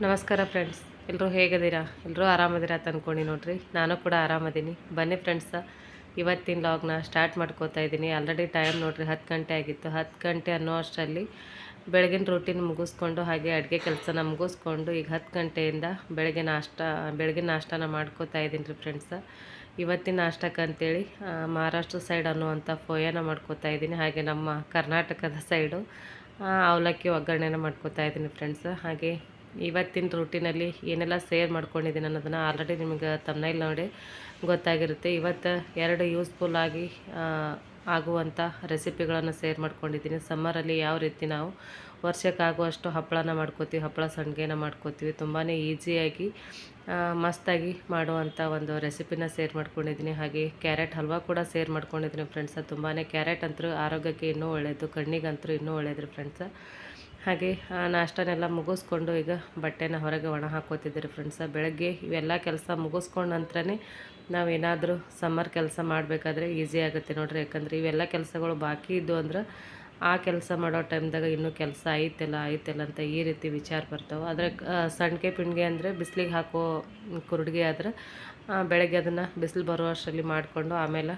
ನಮಸ್ಕಾರ ಫ್ರೆಂಡ್ಸ್ ಎಲ್ಲರೂ ಹೇಗಿದ್ದೀರಾ ಎಲ್ಲರೂ ಆರಾಮದಿರಾ ಅಂತ ನೋಡ್ರಿ. ನಾನು ಕೂಡ ಆರಾಮದೀನಿ. ಬನ್ನಿ ಫ್ರೆಂಡ್ಸ ಇವತ್ತಿನ ಲಾಗ್ನ ಸ್ಟಾರ್ಟ್ ಮಾಡ್ಕೋತಾ ಇದ್ದೀನಿ ಆಲ್ರೆಡಿ ಟೈಮ್ ನೋಡಿರಿ ಹತ್ತು ಗಂಟೆ ಆಗಿತ್ತು. ಹತ್ತು ಗಂಟೆ ಅನ್ನೋ ಅಷ್ಟರಲ್ಲಿ ಬೆಳಗಿನ ರೂಟೀನ್ ಮುಗಿಸ್ಕೊಂಡು ಹಾಗೆ ಅಡುಗೆ ಕೆಲಸನ ಮುಗಿಸ್ಕೊಂಡು ಈಗ ಹತ್ತು ಗಂಟೆಯಿಂದ ಬೆಳಗ್ಗೆ ನಾಷ್ಟ, ಬೆಳಗಿನ ನಾಷ್ಟನ ಮಾಡ್ಕೋತಾ ಇದ್ದೀನಿ ರೀ ಫ್ರೆಂಡ್ಸ ಇವತ್ತಿನ ನಾಷ್ಟಕ್ಕೆ ಅಂತೇಳಿ ಮಹಾರಾಷ್ಟ್ರ ಸೈಡ್ ಅನ್ನುವಂಥ ಫೋಯನ ಮಾಡ್ಕೋತಾ ಇದ್ದೀನಿ ಹಾಗೆ ನಮ್ಮ ಕರ್ನಾಟಕದ ಸೈಡು ಅವಲಕ್ಕಿ ಒಗ್ಗರಣೆನ ಮಾಡ್ಕೋತಾ ಇದ್ದೀನಿ ಫ್ರೆಂಡ್ಸ್ ಹಾಗೆ ಇವತ್ತಿನ ರೂಟೀನಲ್ಲಿ ಏನೆಲ್ಲ ಸೇರ್ ಮಾಡ್ಕೊಂಡಿದ್ದೀನಿ ಅನ್ನೋದನ್ನು ಆಲ್ರೆಡಿ ನಿಮಗೆ ತಮ್ಮನೈಲ್ ನೋಡಿ ಗೊತ್ತಾಗಿರುತ್ತೆ. ಇವತ್ತು ಎರಡು ಯೂಸ್ಫುಲ್ ಆಗಿ ಆಗುವಂಥ ರೆಸಿಪಿಗಳನ್ನು ಸೇರ್ ಮಾಡ್ಕೊಂಡಿದ್ದೀನಿ. ಸಮ್ಮರಲ್ಲಿ ಯಾವ ರೀತಿ ನಾವು ವರ್ಷಕ್ಕಾಗುವಷ್ಟು ಹಪ್ಪಳನ ಮಾಡ್ಕೋತೀವಿ, ಹಪ್ಪಳ ಸಂಡಿಗೆನ ಮಾಡ್ಕೋತೀವಿ ತುಂಬಾ ಈಸಿಯಾಗಿ ಮಸ್ತಾಗಿ ಮಾಡುವಂಥ ಒಂದು ರೆಸಿಪಿನ ಸೇರ್ ಮಾಡ್ಕೊಂಡಿದ್ದೀನಿ. ಹಾಗೆ ಕ್ಯಾರೆಟ್ ಹಲ್ವಾ ಕೂಡ ಸೇರ್ ಮಾಡ್ಕೊಂಡಿದ್ದೀನಿ ಫ್ರೆಂಡ್ಸ ತುಂಬಾ ಕ್ಯಾರೆಟ್ ಅಂತೂ ಆರೋಗ್ಯಕ್ಕೆ ಇನ್ನೂ ಒಳ್ಳೆಯದು ಕಣ್ಣಿಗಂತೂ ಇನ್ನೂ ಒಳ್ಳೆಯದು ಫ್ರೆಂಡ್ಸ ಹಾಗೆ ನಾಷ್ಟನೆಲ್ಲ ಮುಗಿಸ್ಕೊಂಡು ಈಗ ಬಟ್ಟೆನ ಹೊರಗೆ ಒಣ ಹಾಕೋತಿದ್ದೀರಿ ಫ್ರೆಂಡ್ಸ ಬೆಳಗ್ಗೆ ಇವೆಲ್ಲ ಕೆಲಸ ಮುಗಿಸ್ಕೊಂಡ ನಂತರನೇ ನಾವೇನಾದರೂ ಸಮ್ಮರ್ ಕೆಲಸ ಮಾಡಬೇಕಾದ್ರೆ ಈಸಿ ಆಗುತ್ತೆ ನೋಡ್ರಿ. ಯಾಕಂದರೆ ಇವೆಲ್ಲ ಕೆಲಸಗಳು ಬಾಕಿ ಇದ್ದು ಅಂದ್ರೆ ಆ ಕೆಲಸ ಮಾಡೋ ಟೈಮ್ದಾಗ ಇನ್ನೂ ಕೆಲಸ ಐತೆಲ್ಲ ಐತೆಲ್ಲ ಅಂತ ಈ ರೀತಿ ವಿಚಾರ ಬರ್ತಾವೆ. ಆದರೆ ಸಣ್ಗೆ ಪಿಣ್ಗೆ ಅಂದರೆ ಬಿಸಿಲಿಗೆ ಹಾಕೋ ಕುರುಡಿಗೆ ಆದ್ರೆ ಬೆಳಗ್ಗೆ ಅದನ್ನು ಬಿಸಿಲು ಬರೋ ಅಷ್ಟರಲ್ಲಿ ಮಾಡಿಕೊಂಡು ಆಮೇಲೆ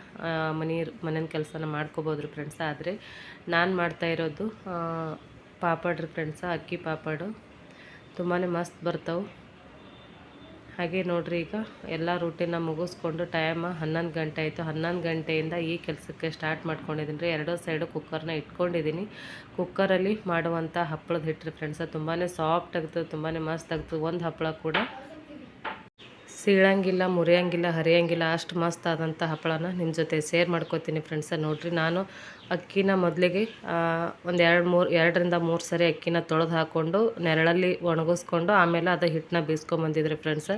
ಮನೆ ಮನೇನ ಕೆಲಸನ ಮಾಡ್ಕೋಬೋದ್ರಿ ಫ್ರೆಂಡ್ಸ್ ಆದರೆ ನಾನು ಮಾಡ್ತಾ ಇರೋದು ಆ, ಪಾಪಡ್ ರೀ ಫ್ರೆಂಡ್ಸ ಅಕ್ಕಿ ಪಾಪಡು. ತುಂಬಾ ಮಸ್ತ್ ಬರ್ತಾವೆ. ಹಾಗೆ ನೋಡ್ರಿ ಈಗ ಎಲ್ಲ ರೂಟೀನ ಮುಗಿಸ್ಕೊಂಡು ಟೈಮ್ ಹನ್ನೊಂದು ಗಂಟೆ ಆಯಿತು. ಹನ್ನೊಂದು ಗಂಟೆಯಿಂದ ಈ ಕೆಲಸಕ್ಕೆ ಸ್ಟಾರ್ಟ್ ಮಾಡ್ಕೊಂಡಿದ್ದೀನಿ ರೀ. ಎರಡೂ ಸೈಡು ಕುಕ್ಕರ್ನ ಇಟ್ಕೊಂಡಿದ್ದೀನಿ. ಕುಕ್ಕರಲ್ಲಿ ಮಾಡುವಂಥ ಹಪ್ಪಳದ ಹಿಟ್ಟು ರೀ ಫ್ರೆಂಡ್ಸ. ತುಂಬಾ ಸಾಫ್ಟ್ ಆಗ್ತದೆ ತುಂಬಾ ಮಸ್ತ್ ಆಗ್ತದೆ. ಒಂದು ಹಪ್ಪಳ ಕೂಡ. ಸೀಳಂಗಿಲ್ಲ, ಮುರಿಯಂಗಿಲ್ಲ, ಹರಿಯಂಗಿಲ್ಲ, ಅಷ್ಟು ಮಸ್ತ್ ಆದಂಥ ಹಪ್ಪಳನ ನಿಮ್ಮ ಜೊತೆ ಶೇರ್ ಮಾಡ್ಕೋತೀನಿ ಫ್ರೆಂಡ್ಸ ನೋಡಿರಿ, ನಾನು ಅಕ್ಕಿನ ಮೊದಲಿಗೆ ಒಂದು ಎರಡು ಮೂರು, ಎರಡರಿಂದ ಮೂರು ಸರಿ ಅಕ್ಕಿನ ತೊಳೆದು ಹಾಕ್ಕೊಂಡು ನೆರಳಲ್ಲಿ ಒಣಗಿಸ್ಕೊಂಡು ಆಮೇಲೆ ಅದು ಹಿಟ್ಟನ್ನ ಬೀಸ್ಕೊಂಬಂದಿದ್ರಿ ಫ್ರೆಂಡ್ಸ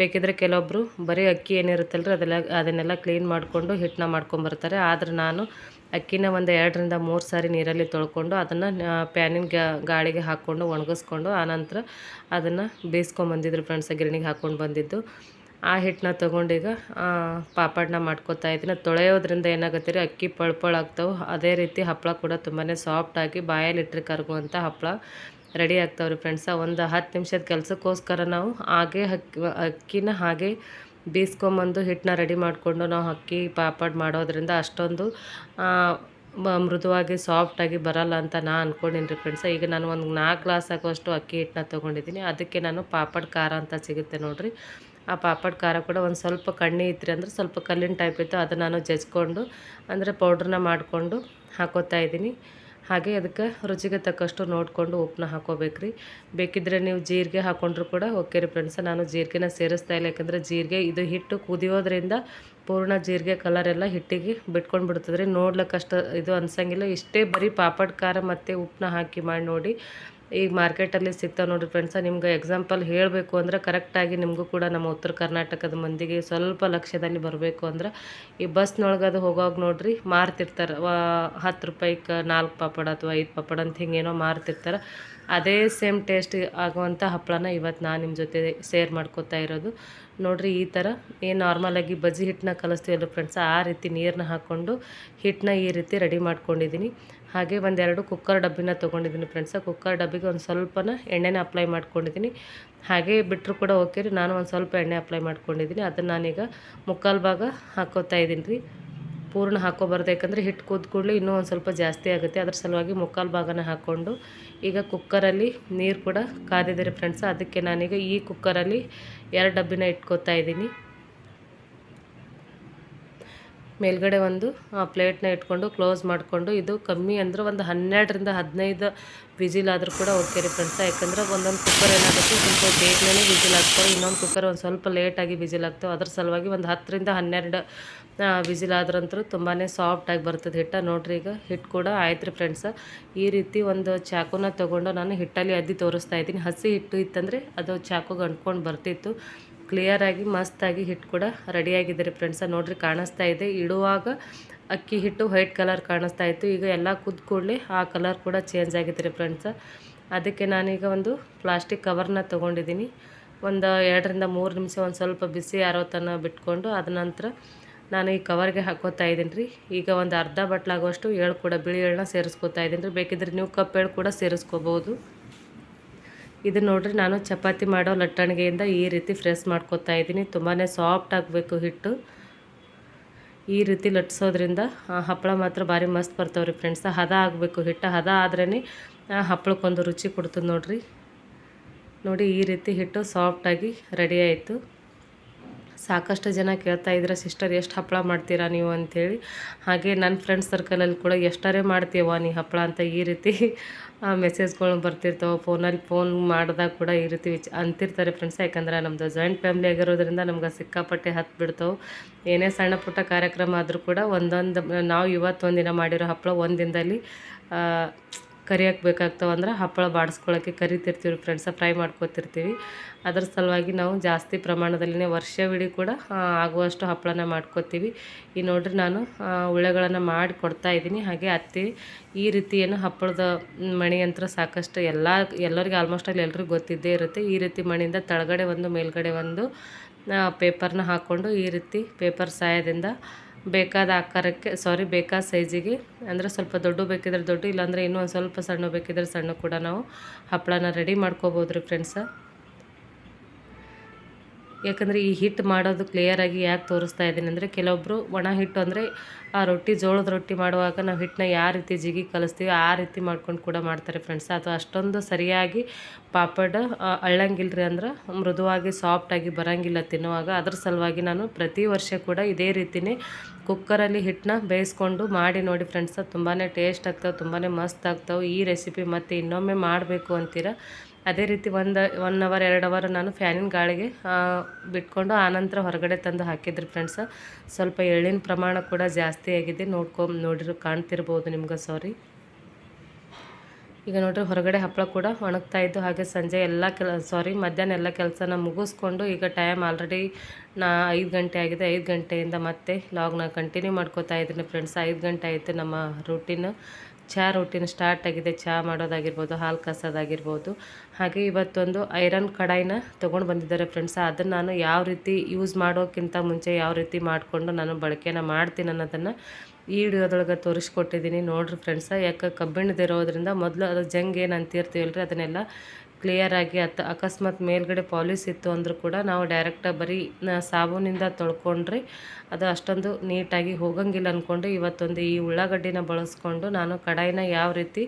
ಬೇಕಿದ್ರೆ ಕೆಲವೊಬ್ಬರು ಬರೀ ಅಕ್ಕಿ ಏನಿರುತ್ತಲ್ರಿ, ಅದೆಲ್ಲ, ಅದನ್ನೆಲ್ಲ ಕ್ಲೀನ್ ಮಾಡಿಕೊಂಡು ಹಿಟ್ಟನ್ನ ಮಾಡ್ಕೊಂಬರ್ತಾರೆ ಆದರೆ ನಾನು ಅಕ್ಕಿನ ಒಂದು ಎರಡರಿಂದ ಮೂರು ಸಾರಿ ನೀರಲ್ಲಿ ತೊಳ್ಕೊಂಡು ಅದನ್ನು ಪ್ಯಾನಿನ ಗಾಳಿಗೆ ಹಾಕ್ಕೊಂಡು ಒಣಗಿಸ್ಕೊಂಡು ಆನಂತರ ಅದನ್ನು ಬೇಯಿಸ್ಕೊಂಬಂದಿದ್ರು ಫ್ರೆಂಡ್ಸ್ ಗಿರಣಿಗೆ ಹಾಕ್ಕೊಂಡು ಬಂದಿದ್ದು. ಆ ಹಿಟ್ಟನ್ನ ತೊಗೊಂಡೀಗ ಪಾಪಡನ್ನ ಮಾಡ್ಕೊತಾ ಇದ್ದೀನಿ. ತೊಳೆಯೋದ್ರಿಂದ ಏನಾಗುತ್ತೆ ರೀ, ಅಕ್ಕಿ ಪಳ್ಪಳಾಗ್ತವೆ ಅದೇ ರೀತಿ ಹಪ್ಪಳ ಕೂಡ ತುಂಬಾ ಸಾಫ್ಟಾಗಿ ಬಾಯಲ್ಲಿ ಇಟ್ಟರೆ ಕರಗುವಂಥ ಹಪ್ಪಳ ರೆಡಿ ಆಗ್ತಾವ್ರಿ ಫ್ರೆಂಡ್ಸ ಒಂದು ಹತ್ತು ನಿಮಿಷದ ಕೆಲಸಕ್ಕೋಸ್ಕರ ನಾವು ಹಾಗೆ ಹಕ್ಕಿ ಅಕ್ಕಿನ ಹಾಗೆ ಬೀಸ್ಕೊಂಬಂದು ಹಿಟ್ಟನ್ನ ರೆಡಿ ಮಾಡಿಕೊಂಡು ನಾವು ಅಕ್ಕಿ ಪಾಪಡ್ ಮಾಡೋದ್ರಿಂದ ಅಷ್ಟೊಂದು ಮೃದುವಾಗಿ ಸಾಫ್ಟಾಗಿ ಬರಲ್ಲ ಅಂತ ನಾ ಅಂದ್ಕೊಂಡಿನಿ ರೀ ಫ್ರೆಂಡ್ಸ ಈಗ ನಾನು ಒಂದು ನಾಲ್ಕು ಗ್ಲಾಸ್ ಆಗುವಷ್ಟು ಅಕ್ಕಿ ಹಿಟ್ಟನ್ನ ತೊಗೊಂಡಿದ್ದೀನಿ ಅದಕ್ಕೆ ನಾನು ಪಾಪಡ್ ಖಾರ ಅಂತ ಸಿಗುತ್ತೆ ನೋಡಿರಿ. ಆ ಪಾಪಡ್ ಖಾರ ಕೂಡ ಒಂದು ಸ್ವಲ್ಪ ಕಣ್ಣಿ ಇತ್ತು ಅಂದ್ರೆ ಸ್ವಲ್ಪ ಕಲ್ಲಿನ ಟೈಪ್ ಇತ್ತು. ಅದನ್ನು ನಾನು ಜಜ್ಕೊಂಡು, ಅಂದರೆ ಪೌಡ್ರನ್ನ ಮಾಡಿಕೊಂಡು ಹಾಕೋತಾ ಇದ್ದೀನಿ. ಹಾಗೆ ಅದಕ್ಕೆ ರುಚಿಗೆ ತಕ್ಕಷ್ಟು ನೋಡಿಕೊಂಡು ಉಪ್ಪನ್ನ ಹಾಕೋಬೇಕ್ರಿ. ಬೇಕಿದ್ರೆ ನೀವು ಜೀರಿಗೆ ಹಾಕೊಂಡ್ರು ಕೂಡ ಓಕೆ ರೀ ಫ್ರೆಂಡ್ಸ್ ನಾನು ಜೀರಿಗೆನ ಸೇರಿಸ್ತಾ ಇಲ್ಲ, ಯಾಕಂದರೆ ಜೀರಿಗೆ ಇದು ಹಿಟ್ಟು ಕುದಿಯೋದ್ರಿಂದ ಪೂರ್ಣ ಜೀರಿಗೆ ಕಲರ್ ಎಲ್ಲ ಹಿಟ್ಟಿಗೆ ಬಿಟ್ಕೊಂಡು ಬಿಡ್ತದೆ ರೀ ನೋಡ್ಲಿಕ್ಕಷ್ಟು ಇದು ಅನ್ಸಂಗಿಲ್ಲ. ಇಷ್ಟೇ ಬರೀ ಪಾಪಡ್, ಖಾರ ಮತ್ತು ಉಪ್ಪನ್ನ ಹಾಕಿ ಮಾಡಿ ನೋಡಿ. ಈಗ ಮಾರ್ಕೆಟಲ್ಲಿ ಸಿಗ್ತಾವೆ ನೋಡಿರಿ ಫ್ರೆಂಡ್ಸ ನಿಮ್ಗೆ ಎಕ್ಸಾಂಪಲ್ ಹೇಳಬೇಕು ಅಂದ್ರೆ ಕರೆಕ್ಟಾಗಿ ನಿಮಗೂ ಕೂಡ ನಮ್ಮ ಉತ್ತರ ಕರ್ನಾಟಕದ ಮಂದಿಗೆ ಸ್ವಲ್ಪ ಲಕ್ಷ್ಯದಲ್ಲಿ ಬರಬೇಕು ಅಂದ್ರೆ ಈ ಬಸ್ನೊಳಗೆ ಅದು ಹೋಗೋವಾಗ ನೋಡ್ರಿ ಮಾರ್ತಿರ್ತಾರೆ ಹತ್ತು ರೂಪಾಯಿಗೆ ನಾಲ್ಕು ಪಾಪಡ ಅಥವಾ ಐದು ಪಾಪಡ ಅಂತ ಹಿಂಗೇನೋ ಮಾರ್ತಿರ್ತಾರೆ. ಅದೇ ಸೇಮ್ ಟೇಸ್ಟ್ ಆಗುವಂಥ ಹಪ್ಪಳನ ಇವತ್ತು ನಾನು ನಿಮ್ಮ ಜೊತೆ ಶೇರ್ ಮಾಡ್ಕೋತಾ ಇರೋದು. ನೋಡ್ರಿ ಈ ಥರ ಏನು ನಾರ್ಮಲಾಗಿ ಬಜ್ಜಿ ಹಿಟ್ಟನ್ನ ಕಲಿಸ್ತೀವಲ್ಲ ಫ್ರೆಂಡ್ಸ್ ಆ ರೀತಿ ನೀರನ್ನ ಹಾಕ್ಕೊಂಡು ಹಿಟ್ಟನ್ನ ಈ ರೀತಿ ರೆಡಿ ಮಾಡ್ಕೊಂಡಿದ್ದೀನಿ ಹಾಗೆ ಒಂದೆರಡು ಕುಕ್ಕರ್ ಡಬ್ಬಿನ ತೊಗೊಂಡಿದ್ದೀನಿ ಫ್ರೆಂಡ್ಸ ಕುಕ್ಕರ್ ಡಬ್ಬಿಗೆ ಒಂದು ಸ್ವಲ್ಪನ ಎಣ್ಣೆನ ಅಪ್ಲೈ ಮಾಡ್ಕೊಂಡಿದ್ದೀನಿ ಹಾಗೆ ಬಿಟ್ಟರು ಕೂಡ ಓಕೆ ರೀ. ನಾನು ಒಂದು ಸ್ವಲ್ಪ ಎಣ್ಣೆ ಅಪ್ಲೈ ಮಾಡ್ಕೊಂಡಿದ್ದೀನಿ ಅದನ್ನು ನಾನೀಗ ಮುಕ್ಕಾಲು ಭಾಗ ಹಾಕೋತಾ ಇದ್ದೀನಿ ರೀ. ಪೂರ್ಣ ಹಾಕೋಬಾರ್ದು ಯಾಕಂದರೆ ಹಿಟ್ಟು ಕುದ್ದ ಕೂಡಲೇ ಇನ್ನೂ ಒಂದು ಸ್ವಲ್ಪ ಜಾಸ್ತಿ ಆಗುತ್ತೆ. ಅದ್ರ ಸಲುವಾಗಿ ಮುಕ್ಕಾಲು ಭಾಗನ ಹಾಕ್ಕೊಂಡು ಈಗ ಕುಕ್ಕರಲ್ಲಿ ನೀರು ಕೂಡ ಕಾದಿದೆ ರೀ ಫ್ರೆಂಡ್ಸ್ ಅದಕ್ಕೆ ನಾನೀಗ ಈ ಕುಕ್ಕರಲ್ಲಿ ಎರಡು ಡಬ್ಬಿನ ಇಟ್ಕೋತಾ ಇದ್ದೀನಿ. ಮೇಲ್ಗಡೆ ಒಂದು ಪ್ಲೇಟ್ನ ಇಟ್ಕೊಂಡು ಕ್ಲೋಸ್ ಮಾಡಿಕೊಂಡು ಇದು ಕಮ್ಮಿ ಅಂದ್ರೆ ಒಂದು ಹನ್ನೆರಡರಿಂದ ಹದಿನೈದು ವಿಜಿಲ್ ಆದರೂ ಕೂಡ ಓಕೆ ರೀ ಫ್ರೆಂಡ್ಸ್ ಯಾಕಂದ್ರೆ ಒಂದೊಂದು ಕುಕ್ಕರ್ ಏನಾಗುತ್ತೆ ಸ್ವಲ್ಪ ಬೇಗನೆ ವಿಜಿಲ್ ಆಗ್ತವೆ ಇನ್ನೊಂದು ಕುಕ್ಕರ್ ಒಂದು ಸ್ವಲ್ಪ ಲೇಟಾಗಿ ವಿಜಿಲ್ ಆಗ್ತವೆ ಅದ್ರ ಸಲುವಾಗಿ ಒಂದು ಹತ್ತರಿಂದ ಹನ್ನೆರಡು ವಿಜಿಲ್ ಆದ್ರಂತೂ ತುಂಬಾ ಸಾಫ್ಟಾಗಿ ಬರ್ತದೆ ಹಿಟ್ಟ. ನೋಡ್ರಿ ಈಗ ಹಿಟ್ಟು ಕೂಡ ಆಯ್ತು ರೀ ಫ್ರೆಂಡ್ಸ್ ಈ ರೀತಿ ಒಂದು ಚಾಕುನ ತೊಗೊಂಡು ನಾನು ಹಿಟ್ಟಲ್ಲಿ ಅದ್ದಿ ತೋರಿಸ್ತಾ ಇದ್ದೀನಿ. ಹಸಿ ಹಿಟ್ಟು ಇತ್ತಂದರೆ ಅದು ಚಾಕುಗೆ ಅಂಟ್ಕೊಂಡು ಬರ್ತಿತ್ತು. ಕ್ಲಿಯರಾಗಿ ಮಸ್ತಾಗಿ ಹಿಟ್ಟು ಕೂಡ ರೆಡಿಯಾಗಿದೆ ರೀ ಫ್ರೆಂಡ್ಸ ನೋಡಿರಿ ಕಾಣಿಸ್ತಾ ಇದೆ. ಇಡುವಾಗ ಅಕ್ಕಿ ಹಿಟ್ಟು ವೈಟ್ ಕಲರ್ ಕಾಣಿಸ್ತಾ ಇತ್ತು. ಈಗ ಎಲ್ಲ ಕುದ್ದು ಕೂಡಲೇ ಆ ಕಲರ್ ಕೂಡ ಚೇಂಜ್ ಆಗಿದೆ ರೀ ಫ್ರೆಂಡ್ಸ ಅದಕ್ಕೆ ನಾನೀಗ ಒಂದು ಪ್ಲಾಸ್ಟಿಕ್ ಕವರ್ನ ತೊಗೊಂಡಿದ್ದೀನಿ. ಒಂದು ಎರಡರಿಂದ ಮೂರು ನಿಮಿಷ ಒಂದು ಸ್ವಲ್ಪ ಬಿಸಿ ಆರೋ ತನಕ ಬಿಟ್ಕೊಂಡು ಅದ ನಂತರ ನಾನು ಈ ಕವರ್ಗೆ ಹಾಕೋತಾ ಇದ್ದೀನಿ ರೀ. ಈಗ ಒಂದು ಅರ್ಧ ಬಟ್ಲಾಗುವಷ್ಟು ಏಳು ಕೂಡ, ಬಿಳಿ ಎಳ್ಳನ್ನ ಸೇರಿಸ್ಕೊತಾ ಇದ್ದೀನಿ ರೀ. ಬೇಕಿದ್ರೆ ನೀವು ಕಪ್ ಏಳು ಕೂಡ ಸೇರಿಸ್ಕೋಬೋದು. ಇದು ನೋಡ್ರಿ ನಾನು ಚಪಾತಿ ಮಾಡೋ ಲಟ್ಟಣಿಗೆಯಿಂದ ಈ ರೀತಿ ಫ್ರೆಶ್ ಮಾಡ್ಕೊತಾ ಇದ್ದೀನಿ. ತುಂಬಾ ಸಾಫ್ಟ್ ಆಗಬೇಕು ಹಿಟ್ಟು. ಈ ರೀತಿ ಲಟ್ಸೋದ್ರಿಂದ ಹಪ್ಪಳ ಮಾತ್ರ ಭಾರಿ ಮಸ್ತ್ ಬರ್ತಾವ್ರಿ ಫ್ರೆಂಡ್ಸ್ ಹದ ಆಗಬೇಕು ಹಿಟ್ಟು. ಹದ ಆದ್ರೇ ಹಪ್ಪಳಕ್ಕೊಂದು ರುಚಿ ಕೊಡ್ತದೆ ನೋಡ್ರಿ. ನೋಡಿ, ಈ ರೀತಿ ಹಿಟ್ಟು ಸಾಫ್ಟಾಗಿ ರೆಡಿ ಆಯಿತು. ಸಾಕಷ್ಟು ಜನ ಕೇಳ್ತಾ ಇದ್ರೆ, ಸಿಸ್ಟರ್, ಎಷ್ಟು ಹಪ್ಪಳ ಮಾಡ್ತೀರಾ ನೀವು? ಅಂಥೇಳಿ ಹಾಗೆ ನನ್ನ ಫ್ರೆಂಡ್ಸ್ ಸರ್ಕಲಲ್ಲಿ ಕೂಡ, ಎಷ್ಟರೇ ಮಾಡ್ತೀವ ನೀ ಹಪ್ಪಳ ಅಂತ ಈ ರೀತಿ ಮೆಸೇಜ್ಗಳು ಬರ್ತಿರ್ತಾವೆ. ಫೋನಲ್ಲಿ ಫೋನ್ ಮಾಡಿದಾಗ ಕೂಡ ಈ ರೀತಿ ವಿಚ್, ಅಂತಿರ್ತಾರೆ ಫ್ರೆಂಡ್ಸ್ ಯಾಕಂದ್ರೆ ನಮ್ಮದು ಜಾಯಿಂಟ್ ಫ್ಯಾಮಿಲಿ ಆಗಿರೋದ್ರಿಂದ ನಮ್ಗೆ ಸಿಕ್ಕಾಪಟ್ಟೆ ಹತ್ತು ಬಿಡ್ತಾವೆ. ಏನೇ ಸಣ್ಣ ಪುಟ್ಟ ಕಾರ್ಯಕ್ರಮ ಆದರೂ ಕೂಡ ಒಂದೊಂದು, ನಾವು ಇವತ್ತೊಂದಿನ ಮಾಡಿರೋ ಹಪ್ಪಳ ಒಂದು ದಿನದಲ್ಲಿ ಕರಿಯಕ್ಕೆ ಬೇಕಾಗ್ತಾವೆ ಅಂದ್ರೆ ಹಪ್ಪಳ ಬಾಡಿಸ್ಕೊಳ್ಳೋಕ್ಕೆ ಕರಿತಿರ್ತೀವಿ ರೀ ಫ್ರೆಂಡ್ಸ ಫ್ರೈ ಮಾಡ್ಕೋತಿರ್ತೀವಿ. ಅದ್ರ ಸಲುವಾಗಿ ನಾವು ಜಾಸ್ತಿ ಪ್ರಮಾಣದಲ್ಲಿನೇ ವರ್ಷವಿಡೀ ಕೂಡ ಆಗುವಷ್ಟು ಹಪ್ಪಳನ ಮಾಡ್ಕೋತೀವಿ. ಈ ನೋಡ್ರಿ ನಾನು ಉಳ್ಳೆಗಳನ್ನು ಮಾಡಿ ಕೊಡ್ತಾ ಇದ್ದೀನಿ. ಹಾಗೆ ಅತ್ತಿ ಈ ರೀತಿ ಹಪ್ಪಳದ ಮಣಿ ಸಾಕಷ್ಟು ಎಲ್ಲ, ಎಲ್ಲರಿಗೆ ಆಲ್ಮೋಸ್ಟ್ ಅಲ್ಲಿ ಎಲ್ಲರಿಗೂ ಗೊತ್ತಿದ್ದೇ ಇರುತ್ತೆ. ಈ ರೀತಿ ಮಣಿಯಿಂದ ತಳಗಡೆ ಒಂದು, ಮೇಲ್ಗಡೆ ಒಂದು ಪೇಪರ್ನ ಹಾಕ್ಕೊಂಡು ಈ ರೀತಿ ಪೇಪರ್ ಸಹಾಯದಿಂದ ಬೇಕಾದ ಆಕಾರಕ್ಕೆ ಸಾರಿ ಬೇಕಾದ ಸೈಜಿಗೆ ಅಂದರೆ ಸ್ವಲ್ಪ ದೊಡ್ಡ ಬೇಕಿದ್ರೆ ದೊಡ್ಡ, ಇಲ್ಲಾಂದರೆ ಇನ್ನೂ ಒಂದು ಸ್ವಲ್ಪ ಸಣ್ಣ ಬೇಕಿದ್ರೆ ಸಣ್ಣ ಕೂಡ ನಾವು ಹಪ್ಪಳನ ರೆಡಿ ಮಾಡ್ಕೋಬೋದು ರೀ ಫ್ರೆಂಡ್ಸ ಯಾಕಂದರೆ ಈ ಹಿಟ್ಟು ಮಾಡೋದು ಕ್ಲಿಯರಾಗಿ ಯಾಕೆ ತೋರಿಸ್ತಾ ಇದ್ದೀನಿ ಅಂದರೆ ಕೆಲವೊಬ್ಬರು ಒಣ ಹಿಟ್ಟು ಅಂದರೆ ಆ ರೊಟ್ಟಿ ಜೋಳದ ರೊಟ್ಟಿ ಮಾಡುವಾಗ ನಾವು ಹಿಟ್ಟನ್ನ ಯಾವ ರೀತಿ ಜಿಗಿ ಕಲಿಸ್ತೀವಿ ಆ ರೀತಿ ಮಾಡ್ಕೊಂಡು ಕೂಡ ಮಾಡ್ತಾರೆ ಫ್ರೆಂಡ್ಸ್ ಅದು ಅಷ್ಟೊಂದು ಸರಿಯಾಗಿ ಪಾಪಡ್ ಅಳ್ಳಂಗಿಲ್ಲ ರೀ ಅಂದ್ರೆ ಮೃದುವಾಗಿ ಸಾಫ್ಟಾಗಿ ಬರೋಂಗಿಲ್ಲ ತಿನ್ನುವಾಗ. ಅದ್ರ ಸಲುವಾಗಿ ನಾನು ಪ್ರತಿ ವರ್ಷ ಕೂಡ ಇದೇ ರೀತಿಯೇ ಕುಕ್ಕರಲ್ಲಿ ಹಿಟ್ಟನ್ನ ಬೇಯಿಸ್ಕೊಂಡು ಮಾಡಿ ನೋಡಿ ಫ್ರೆಂಡ್ಸ್ ತುಂಬಾ ಟೇಸ್ಟ್ ಆಗ್ತಾವೆ ತುಂಬಾ ಮಸ್ತ್ ಆಗ್ತಾವೆ. ಈ ರೆಸಿಪಿ ಮತ್ತು ಇನ್ನೊಮ್ಮೆ ಮಾಡಬೇಕು ಅಂತೀರ? ಅದೇ ರೀತಿ ಒಂದು ಒನ್ ಅವರ್ ಎರಡು ಅವರ್ ನಾನು ಫ್ಯಾನಿನ ಗಾಳಿಗೆ ಬಿಟ್ಕೊಂಡು ಆನಂತರ ಹೊರಗಡೆ ತಂದು ಹಾಕಿದ್ರಿ ಫ್ರೆಂಡ್ಸ್ ಸ್ವಲ್ಪ ಎಳ್ಳಿನ ಪ್ರಮಾಣ ಕೂಡ ಜಾಸ್ತಿ ಆಗಿದೆ. ನೋಡ್ಕೊ, ನೋಡಿರು, ಕಾಣ್ತಿರ್ಬೋದು ನಿಮ್ಗೆ ಸಾರಿ ಈಗ ನೋಡಿರಿ, ಹೊರಗಡೆ ಹಪ್ಪಳ ಕೂಡ ಒಣಗ್ತಾ ಇದ್ದು ಹಾಗೆ ಸಂಜೆ ಎಲ್ಲ ಕೆಲ ಸಾರಿ ಮಧ್ಯಾಹ್ನ ಎಲ್ಲ ಕೆಲಸನ ಮುಗಿಸ್ಕೊಂಡು ಈಗ ಟೈಮ್ ಆಲ್ರೆಡಿ ನಾ ಐದು ಗಂಟೆ ಆಗಿದೆ. ಐದು ಗಂಟೆಯಿಂದ ಮತ್ತೆ ಲಾಗ್ನ ಕಂಟಿನ್ಯೂ ಮಾಡ್ಕೋತಾ ಇದ್ದೀನಿ ಫ್ರೆಂಡ್ಸ್ ಐದು ಗಂಟೆ ಆಯಿತು ನಮ್ಮ ರೂಟೀನ್ ಚಹಾ ರೂಟೀನ್ ಸ್ಟಾರ್ಟ್ ಆಗಿದೆ. ಚಹಾ ಮಾಡೋದಾಗಿರ್ಬೋದು, ಹಾಲು ಕಸೋದಾಗಿರ್ಬೋದು. ಹಾಗೆ ಇವತ್ತೊಂದು ಐರನ್ ಕಡಾಯಿನ ತೊಗೊಂಡು ಬಂದಿದ್ದಾರೆ ಫ್ರೆಂಡ್ಸ್ ಅದನ್ನು ನಾನು ಯಾವ ರೀತಿ ಯೂಸ್ ಮಾಡೋಕ್ಕಿಂತ ಮುಂಚೆ ಯಾವ ರೀತಿ ಮಾಡಿಕೊಂಡು ನಾನು ಬಳಕೆನ ಮಾಡ್ತೀನಿ ಅನ್ನೋದನ್ನು ಈ ವಿಡಿಯೋದೊಳಗೆ ತೋರಿಸ್ಕೊಟ್ಟಿದ್ದೀನಿ. ನೋಡ್ರಿ ಫ್ರೆಂಡ್ಸ ಯಾಕೆ ಕಬ್ಬಿಣದಿರೋದ್ರಿಂದ ಮೊದಲು ಅದು ಜಂಗ್ ಏನು ಅಂತಿರ್ತೀವಲ್ರಿ, ಅದನ್ನೆಲ್ಲ ಕ್ಲಿಯರಾಗಿ ಅಥ್ ಅಕಸ್ಮಾತ್ ಮೇಲ್ಗಡೆ ಪಾಲಿಸ್ ಇತ್ತು ಅಂದರೂ ಕೂಡ ನಾವು ಡೈರೆಕ್ಟಾಗಿ ಬರೀ ಸಾಬೂನಿಂದ ತೊಳ್ಕೊಂಡ್ರಿ. ಅದು ಅಷ್ಟೊಂದು ನೀಟಾಗಿ ಹೋಗಂಗಿಲ್ಲ ಅಂದ್ಕೊಂಡು ಇವತ್ತೊಂದು ಈ ಉಳ್ಳಾಗಡ್ಡಿನ ಬಳಸ್ಕೊಂಡು ನಾನು ಕಡಾಯಿನ ಯಾವ ರೀತಿ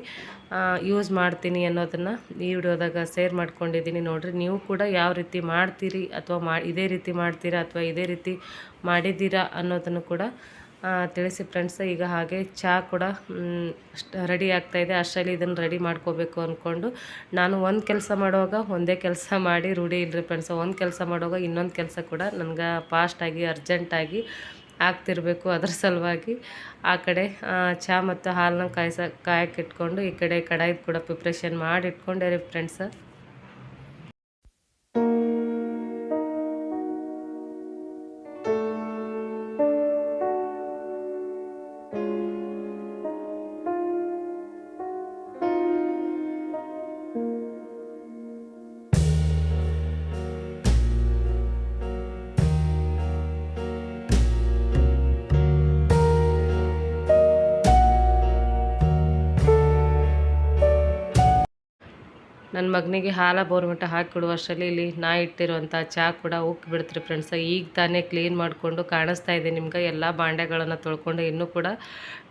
ಯೂಸ್ ಮಾಡ್ತೀನಿ ಅನ್ನೋದನ್ನು ಈ ವಿಡಿಯೋದಾಗ ಶೇರ್ ಮಾಡ್ಕೊಂಡಿದ್ದೀನಿ ನೋಡಿರಿ. ನೀವು ಕೂಡ ಯಾವ ರೀತಿ ಮಾಡ್ತೀರಿ ಅಥವಾ ಮಾ, ಇದೇ ರೀತಿ ಮಾಡ್ತೀರಾ ಅಥವಾ ಇದೇ ರೀತಿ ಮಾಡಿದ್ದೀರಾ ಅನ್ನೋದನ್ನು ಕೂಡ ತಿಳಿಸಿ ಫ್ರೆಂಡ್ಸ್ ಈಗ ಹಾಗೆ ಚಹಾ ಕೂಡ ರೆಡಿ ಆಗ್ತಾಯಿದೆ ಅಷ್ಟರಲ್ಲಿ ಇದನ್ನು ರೆಡಿ ಮಾಡ್ಕೋಬೇಕು ಅಂದ್ಕೊಂಡು ನಾನು ಒಂದು ಕೆಲಸ ಮಾಡುವಾಗ ಒಂದೇ ಕೆಲಸ ಮಾಡಿ ರೂಢಿ ಇಲ್ಲರಿ ಫ್ರೆಂಡ್ಸ್ ಒಂದು ಕೆಲಸ ಮಾಡುವಾಗ ಇನ್ನೊಂದು ಕೆಲಸ ಕೂಡ ನನಗೆ ಫಾಸ್ಟಾಗಿ ಅರ್ಜೆಂಟಾಗಿ ಆಗ್ತಿರಬೇಕು ಅದ್ರ ಸಲುವಾಗಿ. ಆ ಕಡೆ ಚಹಾ ಮತ್ತು ಹಾಲನ್ನ ಕಾಯಿಸ ಕಾಯಕ್ಕೆ ಇಟ್ಕೊಂಡು ಈ ಕಡೆ ಕಡಾಯಿ ಕೂಡ ಪ್ರಿಪ್ರೇಷನ್ ಮಾಡಿ ಇಟ್ಕೊಂಡೆ ರೀ ಫ್ರೆಂಡ್ಸ್ ನನ್ನ ಮಗನಿಗೆ ಹಾಲ ಬೋರ್ಮಿಟ ಹಾಕಿ ಕೊಡುವಷ್ಟರಲ್ಲಿ ಇಲ್ಲಿ ನಾ ಇಟ್ಟಿರುವಂಥ ಚಹಾ ಕೂಡ ಬಿಡ್ತೀರಿ ಫ್ರೆಂಡ್ಸ ಈಗ ತಾನೇ ಕ್ಲೀನ್ ಮಾಡಿಕೊಂಡು ಕಾಣಿಸ್ತಾ ಇದೆ ನಿಮ್ಗೆ ಎಲ್ಲ ಬಾಂಡೆಗಳನ್ನು ತೊಳ್ಕೊಂಡು ಇನ್ನೂ ಕೂಡ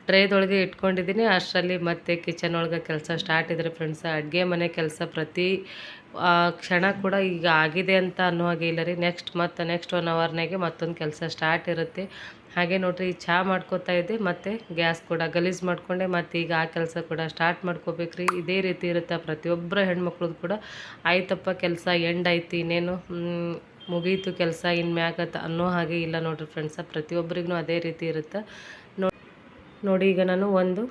ಟ್ರೇದೊಳಗೆ ಇಟ್ಕೊಂಡಿದ್ದೀನಿ. ಅಷ್ಟರಲ್ಲಿ ಮತ್ತೆ ಕಿಚನ್ ಒಳಗೆ ಕೆಲಸ ಸ್ಟಾರ್ಟ್ ಇದ್ರೆ ಫ್ರೆಂಡ್ಸ್ ಅಡುಗೆ ಮನೆ ಕೆಲಸ ಪ್ರತಿ ಕ್ಷಣ ಕೂಡ ಈಗ ಆಗಿದೆ ಅಂತ ಅನ್ನೋ ಹಾಗೆ ಇಲ್ಲ ರೀ. ನೆಕ್ಸ್ಟ್ ಮತ್ತು ನೆಕ್ಸ್ಟ್ ಒನ್ ಅವರ್ನಾಗೆ ಮತ್ತೊಂದು ಕೆಲಸ ಸ್ಟಾರ್ಟ್ ಇರುತ್ತೆ. ಹಾಗೆ ನೋಡ್ರಿ ಚಹಾ ಮಾಡ್ಕೋತಾ ಇದ್ದೆ, ಮತ್ತು ಗ್ಯಾಸ್ ಕೂಡ ಗಲೀಜು ಮಾಡಿಕೊಂಡೆ, ಮತ್ತು ಈಗ ಆ ಕೆಲಸ ಕೂಡ ಸ್ಟಾರ್ಟ್ ಮಾಡ್ಕೋಬೇಕ್ರಿ. ಇದೇ ರೀತಿ ಇರುತ್ತೆ ಪ್ರತಿಯೊಬ್ಬರ ಹೆಣ್ಮಕ್ಳದ್ದು ಕೂಡ. ಆಯ್ತಪ್ಪ, ಕೆಲಸ ಎಂಡ್ ಆಯ್ತು, ಇನ್ನೇನು ಮುಗೀತು ಕೆಲಸ ಇನ್ನು ಮ್ಯಾಗತ್ತ ಅನ್ನೋ ಹಾಗೆ ಇಲ್ಲ ನೋಡ್ರಿ ಫ್ರೆಂಡ್ಸ ಪ್ರತಿಯೊಬ್ಬರಿಗೂ ಅದೇ ರೀತಿ ಇರುತ್ತೆ. ನೋಡಿ, ಈಗ ನಾನು ಒಂದು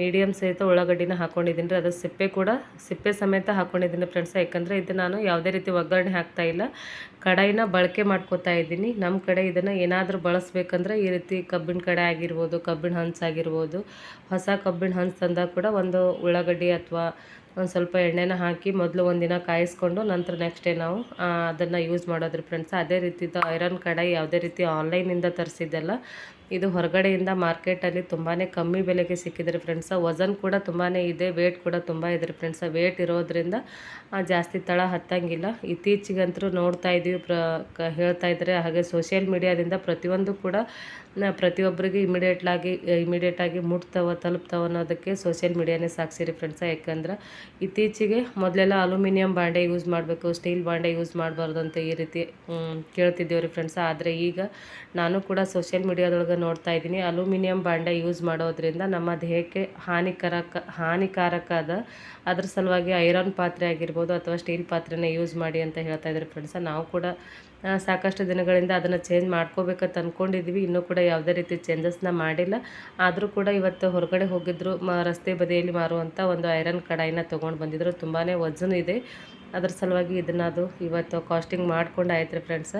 ಮೀಡಿಯಮ್ ಸಹಿತ ಉಳ್ಳಾಗಡ್ಡಿನ ಹಾಕ್ಕೊಂಡಿದ್ದೀನಿ ರೀ. ಅದು ಸಿಪ್ಪೆ ಕೂಡ, ಸಿಪ್ಪೆ ಸಮೇತ ಹಾಕ್ಕೊಂಡಿದ್ದೀನಿ ಫ್ರೆಂಡ್ಸ್ ಯಾಕಂದರೆ ಇದು ನಾನು ಯಾವುದೇ ರೀತಿ ಒಗ್ಗರಣೆ ಹಾಕ್ತಾ ಇಲ್ಲ. ಕಡಾಯಿನ ಬಳಕೆ ಮಾಡ್ಕೋತಾ ಇದ್ದೀನಿ. ನಮ್ಮ ಕಡೆ ಇದನ್ನು ಏನಾದರೂ ಬಳಸಬೇಕಂದ್ರೆ ಈ ರೀತಿ ಕಬ್ಬಿನ ಕಡೆ ಆಗಿರ್ಬೋದು, ಕಬ್ಬಿನ ಹಂಚ್ ಆಗಿರ್ಬೋದು, ಹೊಸ ಕಬ್ಬಿಣ ಹಂಚ್ ತಂದಾಗ ಕೂಡ ಒಂದು ಉಳ್ಳಾಗಡ್ಡಿ ಅಥವಾ ಒಂದು ಸ್ವಲ್ಪ ಎಣ್ಣೆನ ಹಾಕಿ ಮೊದಲು ಒಂದಿನ ಕಾಯಿಸ್ಕೊಂಡು ನಂತರ ನೆಕ್ಸ್ಟ್ ಡೇ ನಾವು ಅದನ್ನು ಯೂಸ್ ಮಾಡೋದ್ರಿ ಫ್ರೆಂಡ್ಸ್ ಅದೇ ರೀತಿದು ಐರನ್ ಕಡಾಯಿ ಯಾವುದೇ ರೀತಿ ಆನ್ಲೈನಿಂದ ತರಿಸಿದ್ದಲ್ಲ ಇದು ಹೊರಗಡೆಯಿಂದ ಮಾರ್ಕೆಟಲ್ಲಿ ತುಂಬಾ ಕಮ್ಮಿ ಬೆಲೆಗೆ ಸಿಕ್ಕಿದ್ರೆ ಫ್ರೆಂಡ್ಸ ವಜನ್ ಕೂಡ ತುಂಬಾ ಇದೆ ವೇಟ್ ಕೂಡ ತುಂಬ ಇದೆ ಫ್ರೆಂಡ್ಸ ವೇಟ್ ಇರೋದ್ರಿಂದ ಜಾಸ್ತಿ ತಳ ಹತ್ತಂಗಿಲ್ಲ. ಇತ್ತೀಚೆಗಂತೂ ನೋಡ್ತಾ ಇದ್ದೀವಿ ಪ್ರ ಹೇಳ್ತಾ ಇದ್ದಾರೆ ಹಾಗೆ ಸೋಷಿಯಲ್ ಮೀಡಿಯಾದಿಂದ ಪ್ರತಿಯೊಂದು ಕೂಡ ಪ್ರತಿಯೊಬ್ಬರಿಗೆ ಇಮಿಡಿಯೇಟ್ಲಾಗಿ ಇಮಿಡಿಯೇಟಾಗಿ ಮುಟ್ತಾವ, ತಲುಪ್ತಾವ ಅನ್ನೋದಕ್ಕೆ ಸೋಷಿಯಲ್ ಮೀಡಿಯಾನೇ ಸಾಕ್ಷಿ ಫ್ರೆಂಡ್ಸ ಯಾಕಂದ್ರೆ ಇತ್ತೀಚೆಗೆ ಮೊದಲೆಲ್ಲ ಅಲ್ಯೂಮಿನಿಯಂ ಬಾಂಡೆ ಯೂಸ್ ಮಾಡಬೇಕು ಸ್ಟೀಲ್ ಬಾಂಡೆ ಯೂಸ್ ಮಾಡಬಾರ್ದು ಅಂತ ಈ ರೀತಿ ಕೇಳ್ತಿದ್ದೇವೆ ರೀ ಫ್ರೆಂಡ್ಸ ಆದರೆ ಈಗ ನಾನು ಕೂಡ ಸೋಷಿಯಲ್ ಮೀಡಿಯಾದೊಳಗೆ ನೋಡ್ತಾ ಇದ್ದೀನಿ. ಅಲ್ಯೂಮಿನಿಯಂ ಬಾಂಡೆ ಯೂಸ್ ಮಾಡೋದ್ರಿಂದ ನಮ್ಮ ದೇಹಕ್ಕೆ ಹಾನಿಕಾರಕ ಹಾನಿಕಾರಕ ಅದ ಅದ್ರ ಸಲುವಾಗಿ ಐರನ್ ಪಾತ್ರೆ ಆಗಿರ್ಬೋದು ಅಥವಾ ಸ್ಟೀಲ್ ಪಾತ್ರೆನ ಯೂಸ್ ಮಾಡಿ ಅಂತ ಹೇಳ್ತಾ ಇದ್ದಾರೆ ಫ್ರೆಂಡ್ಸ ನಾವು ಕೂಡ ಸಾಕಷ್ಟು ದಿನಗಳಿಂದ ಅದನ್ನು ಚೇಂಜ್ ಮಾಡ್ಕೋಬೇಕಂತ ಅಂದ್ಕೊಂಡಿದ್ವಿ ಇನ್ನೂ ಕೂಡ ಯಾವುದೇ ರೀತಿ ಚೇಂಜಸ್ನ ಮಾಡಿಲ್ಲ. ಆದರೂ ಕೂಡ ಇವತ್ತು ಹೊರಗಡೆ ಹೋಗಿದ್ರು, ಮ, ರಸ್ತೆ ಬದಿಯಲ್ಲಿ ಮಾರುವಂಥ ಒಂದು ಐರನ್ ಕಡಾಯಿನ ತೊಗೊಂಡು ಬಂದಿದ್ರು. ತುಂಬಾ ವಜನ್ ಇದೆ. ಅದ್ರ ಸಲುವಾಗಿ ಇದನ್ನು ಅದು ಇವತ್ತು ಕಾಸ್ಟಿಂಗ್ ಮಾಡ್ಕೊಂಡು ಆಯ್ತು ರೀ ಫ್ರೆಂಡ್ಸ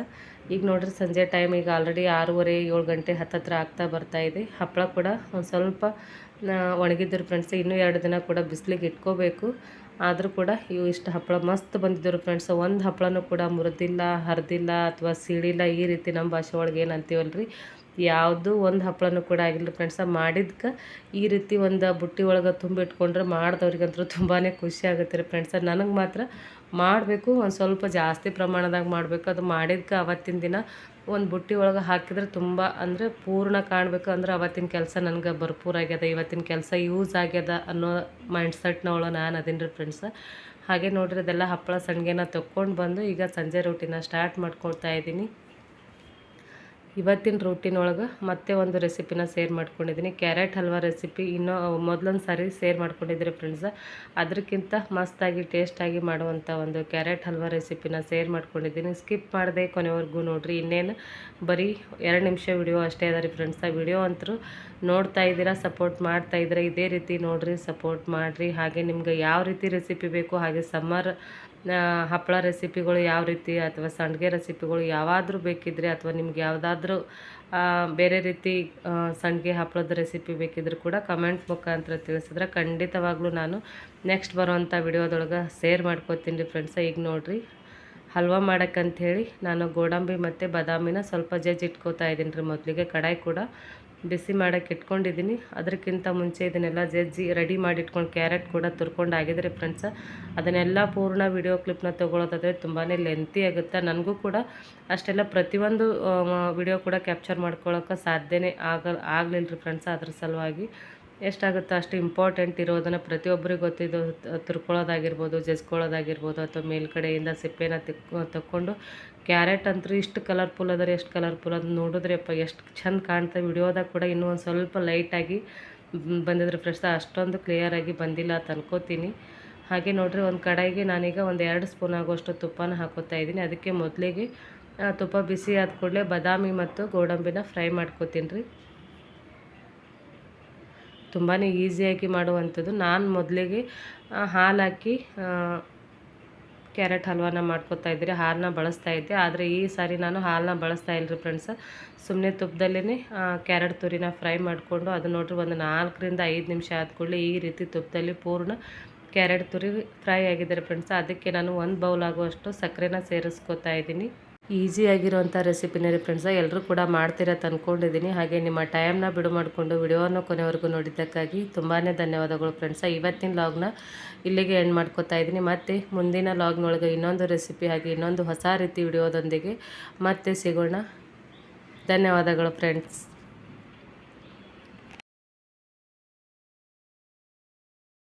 ಈಗ ನೋಡ್ರಿ ಸಂಜೆ ಟೈಮ್ ಈಗ ಆಲ್ರೆಡಿ ಆರೂವರೆ, ಏಳು ಗಂಟೆ ಹತ್ತತ್ರ ಆಗ್ತಾ ಬರ್ತಾ ಇದೆ. ಹಪ್ಪಳ ಕೂಡ ಒಂದು ಸ್ವಲ್ಪ ಒಣಗಿದ್ದರು ಫ್ರೆಂಡ್ಸ್ ಇನ್ನೂ ಎರಡು ದಿನ ಕೂಡ ಬಿಸಿಲಿಗೆ ಇಟ್ಕೋಬೇಕು. ಆದರೂ ಕೂಡ ಇವು ಇಷ್ಟು ಹಪ್ಪಳ ಮಸ್ತ್ ಬಂದಿದ್ದರು ಫ್ರೆಂಡ್ಸ್ ಒಂದು ಹಪ್ಪಳನೂ ಕೂಡ ಮುರಿದಿಲ್ಲ, ಹರಿದಿಲ್ಲ ಅಥವಾ ಸಿಡಿಲ್ಲ ಈ ರೀತಿ ನಮ್ಮ ಭಾಷೆ ಒಳಗೆ ಏನು ಅಂತೀವಲ್ಲ ರೀ ಯಾವುದೂ ಒಂದು ಹಪ್ಪಳನೂ ಕೂಡ ಆಗಿಲ್ಲ ಫ್ರೆಂಡ್ಸ ಮಾಡಿದ್ಕೆ ಈ ರೀತಿ ಒಂದು ಬುಟ್ಟಿ ಒಳಗೆ ತುಂಬಿಟ್ಕೊಂಡ್ರೆ ಮಾಡಿದವ್ರಿಗಂತೂ ತುಂಬಾ ಖುಷಿ ಆಗುತ್ತೆ ರೀ ಫ್ರೆಂಡ್ಸ ನನಗೆ ಮಾತ್ರ ಮಾಡಬೇಕು, ಒಂದು ಸ್ವಲ್ಪ ಜಾಸ್ತಿ ಪ್ರಮಾಣದಾಗ ಮಾಡಬೇಕು. ಅದು ಮಾಡಿದ್ಕೆ ಅವತ್ತಿನ ದಿನ ಒಂದು ಬುಟ್ಟಿ ಒಳಗೆ ಹಾಕಿದ್ರೆ ತುಂಬ ಅಂದರೆ ಪೂರ್ಣ ಕಾಣಬೇಕು. ಅಂದ್ರೆ ಅವತ್ತಿನ ಕೆಲಸ ನನಗೆ ಭರ್ಪೂರ ಆಗ್ಯದ, ಇವತ್ತಿನ ಕೆಲಸ ಯೂಸ್ ಆಗ್ಯದ ಅನ್ನೋ ಮೈಂಡ್ ಸೆಟ್ನ ಒಳಗೆ ನಾನು ಅದೀನಿ ರೀ ಫ್ರೆಂಡ್ಸ್ ಹಾಗೆ ನೋಡಿರಿ, ಅದೆಲ್ಲ ಹಪ್ಪಳ ಸಂಡಿಗೆನ ತಕ್ಕೊಂಡು ಬಂದು ಈಗ ಸಂಜೆ ರೊಟ್ಟಿನ ಸ್ಟಾರ್ಟ್ ಮಾಡ್ಕೊಳ್ತಾ ಇದ್ದೀನಿ ಇವತ್ತಿನ ರೂಟೀನ್ ಒಳಗೆ ಮತ್ತೆ ಒಂದು ರೆಸಿಪಿನ ಶೇರ್ ಮಾಡ್ಕೊಂಡಿದ್ದೀನಿ ಕ್ಯಾರೆಟ್ ಹಲ್ವಾ ರೆಸಿಪಿ ಇನ್ನೂ ಮೊದಲೊಂದು ಸಾರಿ ಸೇರ್ ಮಾಡ್ಕೊಂಡಿದ್ದೀರಿ ಫ್ರೆಂಡ್ಸ ಅದಕ್ಕಿಂತ ಮಸ್ತಾಗಿ ಟೇಸ್ಟಾಗಿ ಮಾಡುವಂಥ ಒಂದು ಕ್ಯಾರೆಟ್ ಹಲ್ವಾ ರೆಸಿಪಿನ ಸೇರ್ ಮಾಡ್ಕೊಂಡಿದ್ದೀನಿ ಸ್ಕಿಪ್ ಮಾಡಿದೆ ಕೊನೆವರೆಗೂ ನೋಡಿರಿ. ಇನ್ನೇನು ಬರೀ ಎರಡು ನಿಮಿಷ ವಿಡಿಯೋ ಅಷ್ಟೇ ಅದ ರೀ ಫ್ರೆಂಡ್ಸ್ ವಿಡಿಯೋ ಅಂತರೂ ನೋಡ್ತಾ ಇದ್ದೀರಾ ಸಪೋರ್ಟ್ ಮಾಡ್ತಾ ಇದ್ದೀರಾ, ಇದೇ ರೀತಿ ನೋಡಿರಿ ಸಪೋರ್ಟ್ ಮಾಡಿರಿ. ಹಾಗೆ ನಿಮ್ಗೆ ಯಾವ ರೀತಿ ರೆಸಿಪಿ ಬೇಕು, ಹಾಗೆ ಸಮ್ಮರ್ ಹಪ್ಪಳ ರೆಸಿಪಿಗಳು ಯಾವ ರೀತಿ ಅಥವಾ ಸಂಡಿಗೆ ರೆಸಿಪಿಗಳು ಯಾವಾದರೂ ಬೇಕಿದ್ರೆ ಅಥವಾ ನಿಮ್ಗೆ ಯಾವುದಾದ್ರೂ ಬೇರೆ ರೀತಿ ಸಂಡಿಗೆ ಹಪ್ಪಳದ ರೆಸಿಪಿ ಬೇಕಿದ್ದರೂ ಕೂಡ ಕಮೆಂಟ್ ಮುಖಾಂತರ ತಿಳಿಸಿದ್ರೆ ಖಂಡಿತವಾಗ್ಲೂ ನಾನು ನೆಕ್ಸ್ಟ್ ಬರುವಂಥ ವಿಡಿಯೋದೊಳಗೆ ಶೇರ್ ಮಾಡ್ಕೋತೀನಿ ರೀ ಫ್ರೆಂಡ್ಸ. ಈಗ ನೋಡಿರಿ, ಹಲ್ವಾ ಮಾಡೋಕ್ಕಂಥೇಳಿ ನಾನು ಗೋಡಂಬಿ ಮತ್ತು ಬಾದಾಮಿನ ಸ್ವಲ್ಪ ಜಜ್ಜಿ ಇಟ್ಕೋತಾ ಇದ್ದೀನಿ ರೀ ಮೊದಲಿಗೆ, ಕಡಾಯಿ ಕೂಡ ಬಿಸಿ ಮಾಡೋಕ್ಕೆ ಇಟ್ಕೊಂಡಿದ್ದೀನಿ. ಅದಕ್ಕಿಂತ ಮುಂಚೆ ಇದನ್ನೆಲ್ಲ ಜಜ್ಜಿ ರೆಡಿ ಮಾಡಿ ಇಟ್ಕೊಂಡು ಕ್ಯಾರೆಟ್ ಕೂಡ ತುರ್ಕೊಂಡು ಆಗಿದ್ರೆ ಫ್ರೆಂಡ್ಸ ಅದನ್ನೆಲ್ಲ ಪೂರ್ಣ ವಿಡಿಯೋ ಕ್ಲಿಪ್ನ ತೊಗೊಳೋದಾದರೆ ತುಂಬಾ ಲೆಂತಿ ಆಗುತ್ತೆ. ನನಗೂ ಕೂಡ ಅಷ್ಟೆಲ್ಲ ಪ್ರತಿಯೊಂದು ವಿಡಿಯೋ ಕೂಡ ಕ್ಯಾಪ್ಚರ್ ಮಾಡ್ಕೊಳ್ಳೋಕೆ ಸಾಧ್ಯನೇ ಆಗ ಆಗಲಿಲ್ಲ ರೀ ಫ್ರೆಂಡ್ಸ ಅದ್ರ ಸಲುವಾಗಿ. ಎಷ್ಟಾಗುತ್ತೋ ಅಷ್ಟು ಇಂಪಾರ್ಟೆಂಟ್ ಇರೋದನ್ನು ಪ್ರತಿಯೊಬ್ಬರಿಗೂ ಗೊತ್ತಿದ್ದು, ತುರ್ಕೊಳ್ಳೋದಾಗಿರ್ಬೋದು, ಜಜ್ಕೊಳ್ಳೋದಾಗಿರ್ಬೋದು, ಅಥವಾ ಮೇಲ್ಗಡೆಯಿಂದ ಸಿಪ್ಪೆನ ತಿಕ್ ತಕ್ಕೊಂಡು ಕ್ಯಾರೆಟ್ ಅಂತೂ ಇಷ್ಟು ಕಲರ್ಫುಲ್ ಅದರ, ಎಷ್ಟು ಕಲರ್ಫುಲ್ ಅದು ನೋಡಿದ್ರೆಪ್ಪ ಎಷ್ಟು ಚಂದ ಕಾಣ್ತಾ ವಿಡಿಯೋದಾಗ ಕೂಡ ಇನ್ನೂ ಒಂದು ಸ್ವಲ್ಪ ಲೈಟಾಗಿ ಬಂದಿದ್ರೆ ಫ್ರೆಶ್ ಅಷ್ಟೊಂದು ಕ್ಲಿಯರಾಗಿ ಬಂದಿಲ್ಲ ಅಂತ ಅನ್ಕೋತೀನಿ. ಹಾಗೆ ನೋಡಿರಿ, ಒಂದು ಕಡಾಯಿಗೆ ನಾನೀಗ ಒಂದು ಎರಡು ಸ್ಪೂನ್ ಆಗುವಷ್ಟು ತುಪ್ಪನ ಹಾಕೋತಾ ಇದ್ದೀನಿ. ಅದಕ್ಕೆ ಮೊದಲಿಗೆ ತುಪ್ಪ ಬಿಸಿ ಆದ ಕೂಡಲೇ ಬಾದಾಮಿ ಮತ್ತು ಗೋಡಂಬಿನ ಫ್ರೈ ಮಾಡ್ಕೋತೀನಿ ರೀ. ತುಂಬಾ ಈಸಿಯಾಗಿ ಮಾಡುವಂಥದ್ದು. ನಾನು ಮೊದಲಿಗೆ ಹಾಲು ಹಾಕಿ ಕ್ಯಾರೆಟ್ ಹಲ್ವಾನ ಮಾಡ್ಕೊತಾ ಇದ್ದೀರಿ ಹಾಲನ್ನ ಬಳಸ್ತಾ ಇದ್ದೆ. ಆದರೆ ಈ ಸಾರಿ ನಾನು ಹಾಲನ್ನ ಬಳಸ್ತಾ ಇಲ್ಲರಿ ಫ್ರೆಂಡ್ಸ್ ಸುಮ್ಮನೆ ತುಪ್ಪದಲ್ಲೇ ಕ್ಯಾರೆಟ್ ತುರಿನ ಫ್ರೈ ಮಾಡಿಕೊಂಡು ಅದು ನೋಡಿರಿ ಒಂದು ನಾಲ್ಕರಿಂದ ಐದು ನಿಮಿಷ ಆದ ಈ ರೀತಿ ತುಪ್ಪದಲ್ಲಿ ಪೂರ್ಣ ಕ್ಯಾರೆಟ್ ತುರಿ ಫ್ರೈ ಆಗಿದ್ದಾರೆ ಫ್ರೆಂಡ್ಸ್ ಅದಕ್ಕೆ ನಾನು ಒಂದು ಬೌಲ್ ಆಗುವಷ್ಟು ಸಕ್ಕರೆನ ಸೇರಿಸ್ಕೊತಾ ಇದ್ದೀನಿ. ಈಸಿಯಾಗಿರುವಂಥ ರೆಸಿಪಿನೇ ರೀ ಫ್ರೆಂಡ್ಸ ಎಲ್ಲರೂ ಕೂಡ ಮಾಡ್ತೀರತ್ತ ಅಂದ್ಕೊಂಡಿದ್ದೀನಿ ಹಾಗೆ ನಿಮ್ಮ ಟೈಮ್ನ ಬಿಡು ಮಾಡಿಕೊಂಡು ವಿಡಿಯೋವನ್ನು ಕೊನೆವರೆಗೂ ನೋಡಿದ್ದಕ್ಕಾಗಿ ತುಂಬಾ ಧನ್ಯವಾದಗಳು ಫ್ರೆಂಡ್ಸ ಇವತ್ತಿನ ಲಾಗ್ನ ಇಲ್ಲಿಗೆ ಎಂಡ್ ಮಾಡ್ಕೋತಾ ಇದ್ದೀನಿ. ಮತ್ತು ಮುಂದಿನ ಲಾಗ್ನೊಳಗೆ ಇನ್ನೊಂದು ರೆಸಿಪಿ ಹಾಗೆ ಇನ್ನೊಂದು ಹೊಸ ರೀತಿ ವಿಡಿಯೋದೊಂದಿಗೆ ಮತ್ತೆ ಸಿಗೋಣ. ಧನ್ಯವಾದಗಳು ಫ್ರೆಂಡ್ಸ್